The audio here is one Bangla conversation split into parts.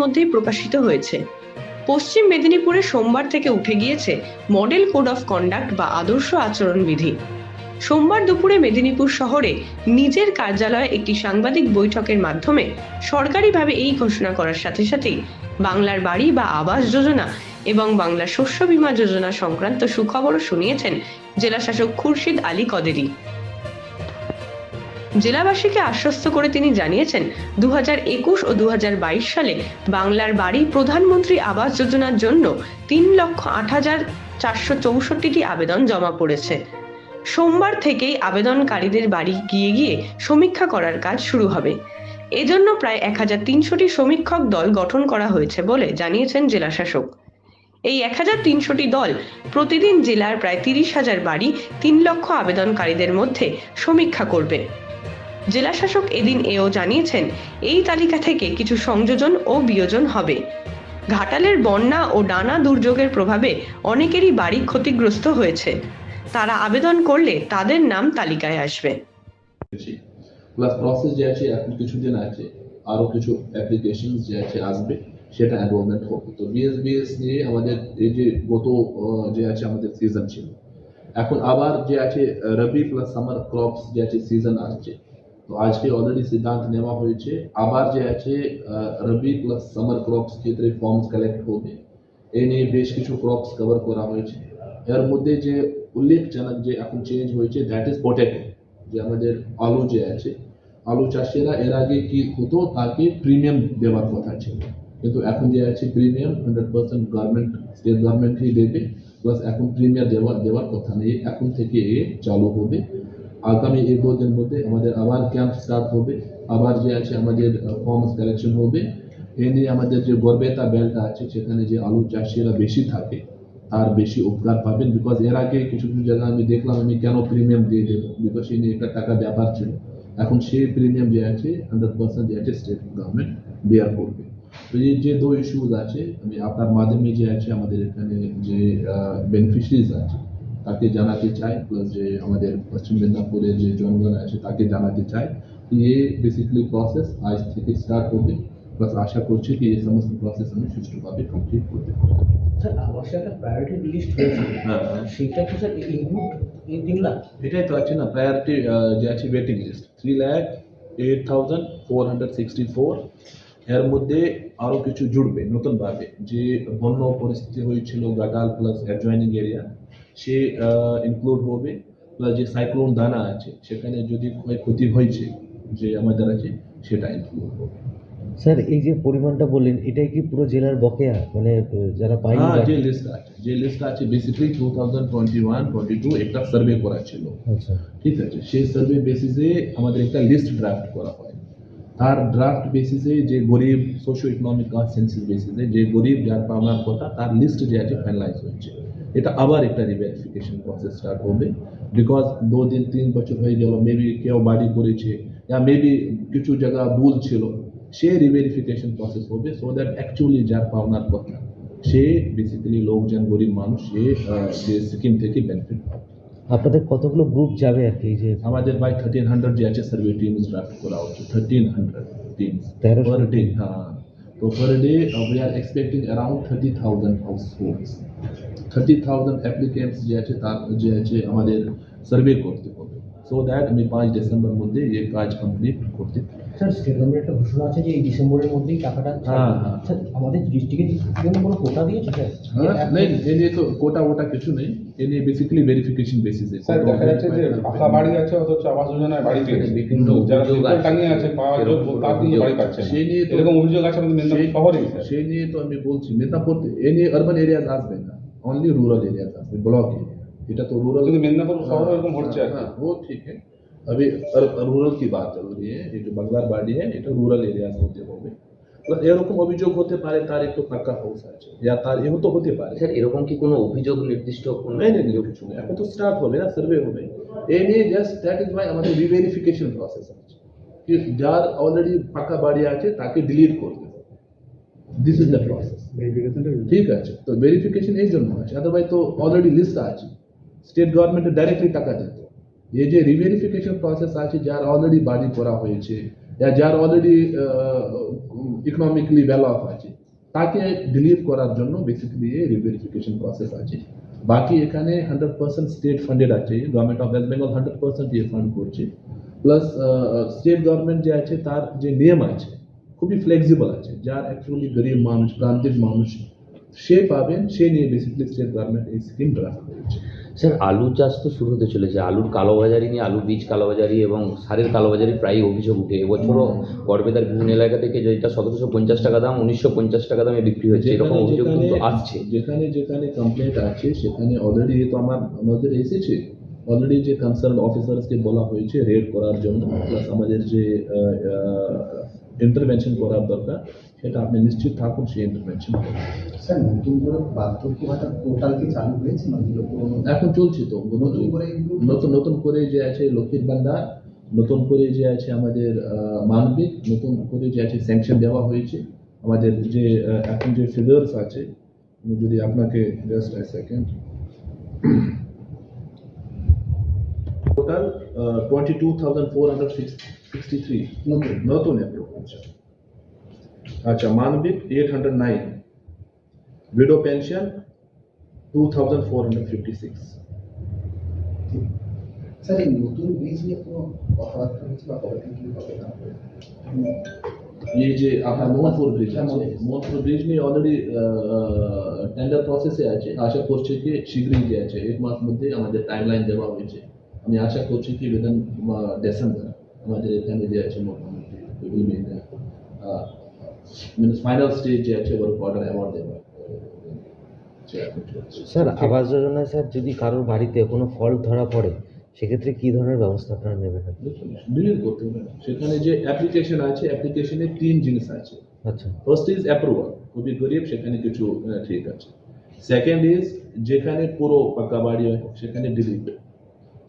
মধ্যেই প্রকাশিত হয়েছে। পশ্চিম মেদিনীপুরে সোমবার থেকে উঠে গিয়েছে মডেল কোড অফ কন্ডাক্ট বা আদর্শ আচরণবিধি। সোমবার দুপুরে মেদিনীপুর শহরে নিজের কার্যালয়ে একটি সাংবাদিক বৈঠকের মাধ্যমে সরকারিভাবে এই ঘোষণা করার সাথে সাথেই বাংলার বাড়ি বা আবাস যোজনা এবং বাংলা শস্য বীমা যোজনা সংক্রান্ত সুখবরও শুনিয়েছেন জেলাশাসক খুরশিদ আলী কদেরি। জেলাবাসীকে আশ্বস্ত করে তিনি জানিয়েছেন দু একুশ ও দু হাজার বাইশ সালে বাংলার বাড়ি প্রধানমন্ত্রী আবাস যোজনার জন্য তিন লক্ষ আট হাজার চারশো চৌষট্টিটি আবেদন জমা পড়েছে। সোমবার থেকেই আবেদনকারীদের বাড়ি গিয়ে গিয়ে সমীক্ষা করার কাজ শুরু হবে। এজন্য প্রায় এক হাজার তিনশোটি সমীক্ষক দল গঠন করা হয়েছে বলে জানিয়েছেন জেলাশাসক। এই এক হাজার তিনশোটি দল প্রতিদিন জেলার প্রায় তিরিশ হাজার বাড়ি তিন লক্ষ আবেদনকারীদের মধ্যে সমীক্ষা করবে। জেলাশাসক এদিন এও জানিয়েছেন, এই তালিকা থেকে কিছু সংযোজন ও বিয়োজন হবে। ঘাটালের বন্যা ও ডানা দুর্যোগের প্রভাবে অনেকেরই বাড়ি ক্ষতিগ্রস্ত হয়েছে। তারা আবেদন করলে তাদের নাম তালিকায় আসবে। প্লাস প্রসেস যে আছে, এখন কিছুদিন আছে আরও কিছু অ্যাপ্লিকেশন যে আছে আসবে, সেটা এনরোলমেন্ট হবে। তো বিএসবিএস নিয়ে আমাদের এই যে গত যে আছে আমাদের সিজন ছিল। এখন আবার যে আছে রবি প্লাস সামার ক্রপস যে আছে সিজন আসছে তো আজকে অলরেডি সিদ্ধান্ত নেওয়া হয়েছে। আবার যে আছে রবি প্লাস সামার ক্রপস ক্ষেত্রে ফর্মস কালেক্ট হবে এই নিয়ে বেশ কিছু ক্রপস কভার করা হয়েছে। এর মধ্যে যে উল্লেখজনক যে এখন চেঞ্জ হয়েছে দ্যাট ইজ পটেটো যে আমাদের আলু যে আছে, আলু চাষিরা এর আগে কি হতো, তাকে প্রিমিয়াম দেওয়ার কথা ছিল। কিন্তু এখন যে আছে premium hundred percent government state গভর্নমেন্টই দেবে প্লাস এখন প্রিমিয়াম দেওয়ার দেওয়ার কথা নেই, এখন থেকে এ চালু হবে। আগামী দু মধ্যে আমাদের আবার ক্যাম্প স্টার্ট হবে, আবার যে আছে আমাদের ফর্মস কালেকশন হবে। এ নিয়ে আমাদের যে গর্বেতা বেল্ট আছে, সেখানে যে আলু চাষিরা বেশি থাকে তার বেশি উপকার পাবেন বিকজ এর আগে কিছু কিছু জায়গায় আমি দেখলাম, আমি কেন প্রিমিয়াম দিয়ে দেবো? বিকজ এই নিয়ে একটা টাকা ব্যাপার ছিল। এখন সেই প্রিমিয়াম যে আছে হান্ড্রেড পার্সেন্ট যে আছে স্টেট গভর্নমেন্ট বেয়ার করবে। তো এই যে দো ইস্যুজ আছে, আমি আপনার মাধ্যমে যে আছে, আমাদের এখানে যে বেনিফিশিয়ারিজ আছে তাকে জানাতে চাই প্লাস যে আমাদের পশ্চিম মেদিনীপুরের যে জনগণ আছে তাকে জানাতে চাই ये বেসিক্যালি প্রসেস আজ থেকে স্টার্ট হবে প্লাস আশা করছি কি এই সমস্ত প্রসেস আমি সুষ্ঠুভাবে কমপ্লিট করতে পারব। স্যার আবাসে একটা প্রায়োরিটি লিস্ট হয়েছে হ্যাঁ সেটা কি স্যার ইনক্লুড এই তিন লাখ? এটাই তো আছে না প্রায়োরিটি যে আছে waiting list three lakh eight thousand four hundred sixty four এর মধ্যে আরও কিছু জুড়বে নতুনভাবে। যে বন্য পরিস্থিতি হয়েছিল গাটাল প্লাস অ্যাডজয়নিং এরিয়া সে ইনক্লুড হবে প্লাস যে সাইক্লোন দানা আছে সেখানে যদি ক্ষতি হয়েছে যে আমাদের আছে সেটা ইনক্লুড হবে। স্যার এই যে পরিমাণটা বললেন এটাই কি পুরো জেলার বকেয়া? মানে যারা পায়নি হ্যাঁ যে লিস্ট আছে যে লিস্ট আছে basically two thousand twenty one twenty two একটা সার্ভে করা ছিল। আচ্ছা। ঠিক আছে সেই সার্ভে বেসিসে আমাদের একটা লিস্ট ড্রাফট করা হয়। তার ড্রাফট বেসিসে যে গরিব সোশ্യോ ইকোনমিক কাস্ট সেন্সিস বেসিসে যে গরিব যার পাওনার কথা তার লিস্ট যে আছে ফাইনালাইজ হয়েছে। এটা আবার একটা রিভেরিফিকেশন প্রসেস স্টার্ট হবে। বিকজ দু দিন তিন বছর হয়ে গেল মেবি কেউ বাড়ি করেছে বা মেবি কিছু জায়গা ভুল ছিল সে রিভেরিফিকেশন প্রসেস হবে সো দ্যাট অ্যাকচুয়ালি যার পাওনার কথা সে বেসিক্যালি লোকজন গরিব মানুষ সে স্কিম থেকে বেনিফিট পাবে। আপনাদের কতগুলো গ্রুপ যাবে আর কি? যে আমাদের বাই থার্টিন হান্ড্রেড যে আছে সার্ভে টিমস ড্রাফট করা হচ্ছে থার্টিন হান্ড্রেড টিমস ডে হ্যাঁ। তো per day we are expecting around thirty thousand households thirty thousand applicants যে আছে তার যে আছে আমাদের সার্ভে করতে হবে সো দ্যাট আমি পাঁচ ডিসেম্বর মধ্যে এই কাজ কমপ্লিট করতে পারি স্যার স্টেট একটা ঘোষণা আছে যে এই ডিসেম্বরের মধ্যেই টাকাটা স্যার আমাদের ডিস্ট্রিক্টের জন্য কোনো কোটা দিয়েছে স্যার নেই এ নিয়ে তো কোটা ওটা কিছু নেই। এ নিয়ে বেসিক্যালি ভেরিফিকেশন স্যার দেখা যাচ্ছে যে পাকা বাড়ি আছে অথচ আবাস যোজনায় বাড়ি পেয়েছে। যারা টাঙিয়ে আছে পাওয়া যোগ্য তার কিন্তু বাড়ি পাচ্ছে সে নিয়ে এরকম অভিযোগ আছে আমাদের মেদিনীপুর শহরে সে নিয়ে তো আমি বলছি মেদিনীপুর এ নিয়ে আরবান এরিয়াজ আসবে না। অনলি রুরাল এরিয়াজ আসবে ব্লক এটা তো রুরাল কিন্তু মেদিনীপুর শহরে এরকম হ্যাঁ, হচ্ছে হ্যাঁ, ও ঠিক। আছে अभी रूरल की बात चल रही है ये जो বাংলার বাড়ি है এটা রুরাল এরিয়াজ হতে হবে প্লাস এরকম অভিযোগ হতে পারে তার একটু পাক্কা হাউস আছে ইয়া তার এও তো হতে পারে স্যার এরকম কি কোনো অভিযোগ নির্দিষ্ট কোনো নেই নেই নেই কিছু নেই এখন তো স্টার্ট হবে না সার্ভে হবে এ নিয়ে জাস্ট দ্যাট ইজ মাই আমাদের রিভেরিফিকেশন প্রসেস আছে কি যার অলরেডি পাকা বাড়ি আছে তাকে ডিলিট করবে দিস ইজ দ্য প্রসেস ঠিক আছে তো ভেরিফিকেশন এই জন্য আছে আদারওয়াইজ তো অলরেডি লিস্ট আছে স্টেট গভর্নমেন্টে ডাইরেক্টলি টাকা দিত এই যে রিভেরিফিকেশন প্রসেস আছে, যার অলরেডি বাড়ি করা হয়েছে যার অলরেডি ইকোনমিক্যালি ওয়েল অফ আছে, তাকে ডিলিট করার জন্য বেসিক্যালি এই রিভেরিফিকেশন প্রসেস আছে। বাকি এখানে হান্ড্রেড পার্সেন্ট স্টেট ফান্ডেড আছে government of West Bengal hundred percent ইয়ে ফান্ড করছে। প্লাস স্টেট গভর্নমেন্ট যে আছে, তার যে নিয়ম আছে, খুবই ফ্লেক্সিবল আছে, যার অ্যাকচুয়ালি গরিব মানুষ, প্রান্তিক মানুষ সে পাবেন সে নিয়ে বেসিক্যালি স্টেট গভর্নমেন্ট এই স্কিম ড্রাফট করেছে স্যার আলু চাষ তো শুরু হতে চলেছে। আলুর কালোবাজারি নিয়ে আলু বীজ কালোবাজারি এবং সারের কালোবাজারি প্রায় অভিযোগ উঠে। এবছরও গড়বেতার বিভিন্ন এলাকা থেকে যেটা সতেরোশো পঞ্চাশ টাকা দাম উনিশশো পঞ্চাশ টাকা দামে বিক্রি হয়েছে এরকম অভিযোগ কিন্তু আসছে। যেখানে যেখানে কমপ্লেন্ট আছে সেখানে অলরেডি তো আমার আমাদের এসেছে। অলরেডি যে কনসার্ন অফিসার্সকে বলা হয়েছে রেড করার জন্য। প্লাস আমাদের যে ইন্টারভেনশন করার দরকার সেটা আপনি নিশ্চিত থাকুন সেই ইন্টারভেনশন স্যার নতুন করে বার্ধক্য ভাতা পোর্টাল কি চালু হয়েছে এখন চলছে তো নতুন করে নতুন নতুন করে যে আছে লক্ষ্মীর ভান্ডার নতুন করে যে আছে আমাদের মানবিক নতুন করে যে আছে স্যাংশন দেওয়া হয়েছে। আমাদের যে এখন যে ফিগার্স আছে যদি আপনাকে just a second total twenty two thousand four hundred sixty three নতুন নতুন অ্যাপ্রুভ আচ্ছা আচ্ছা মানবিক eight hundred nine widow pension two thousand four hundred fifty six sir এই নতুন ব্রিজ নিয়ে কোনো কথাবার্তা হয়েছে বা কবে থেকে কি হবে না হবে? ये যে আপনার মোহনপুর ব্রিজ হ্যাঁ, আছে মোহনপুর। মোহনপুর ব্রিজ নিয়ে অলরেডি টেন্ডার প্রসেসে আছে আশা করছি কি শীঘ্রই যে আছে এক মাস মধ্যে আমাদের টাইমলাইন দেওয়া হয়েছে আমি আশা করছি কি উইদিন ডিসেম্বর আমাদের এখানে যে আছে মোটামুটি মিনস ফাইনাল স্টেজ যে আছে ওর অর্ডার অ্যাওয়ার্ড দেওয়া। স্যার আবাস যোজনায় স্যার যদি কারোর বাড়িতে কোনো ফল্ট ধরা পড়ে সেক্ষেত্রে কি ধরনের ব্যবস্থা আপনারা নেবেন? ডিলিট করতে হবে সেখানে যে অ্যাপ্লিকেশন আছে অ্যাপ্লিকেশনে তিন জিনিস আছে। আচ্ছা। ফার্স্ট ইজ অ্যাপ্রুভাল খুবই গরিব সেখানে কিছু ঠিক আছে। সেকেন্ড ইজ যেখানে পুরো পাকা বাড়ি হয় সেখানে ডিলিট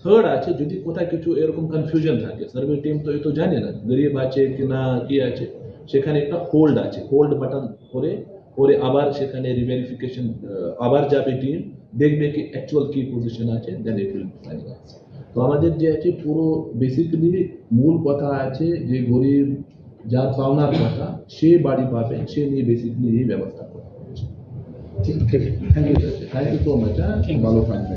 থার্ড আছে যদি কোথায় কিছু এরকম কনফিউশন থাকে। সার্ভে টিম তো এ তো জানে না গরিব আছে কি না কি আছে। সেখানে একটা হোল্ড আছে হোল্ড বাটন করে করে আবার সেখানে রিভেরিফিকেশন আবার যাবে টিম দেখবে কি অ্যাকচুয়াল কি পজিশন আছে দেন ইট উইল ফাইনালাইজ তো আমাদের যে আছে পুরো বেসিক্যালি মূল কথা আছে যে গরিব যার পাওনার কথা সে বাড়ি পাবে সে নিয়ে বেসিক্যালি এই ব্যবস্থা করা thank you thank you so much ভালো থাকবেন।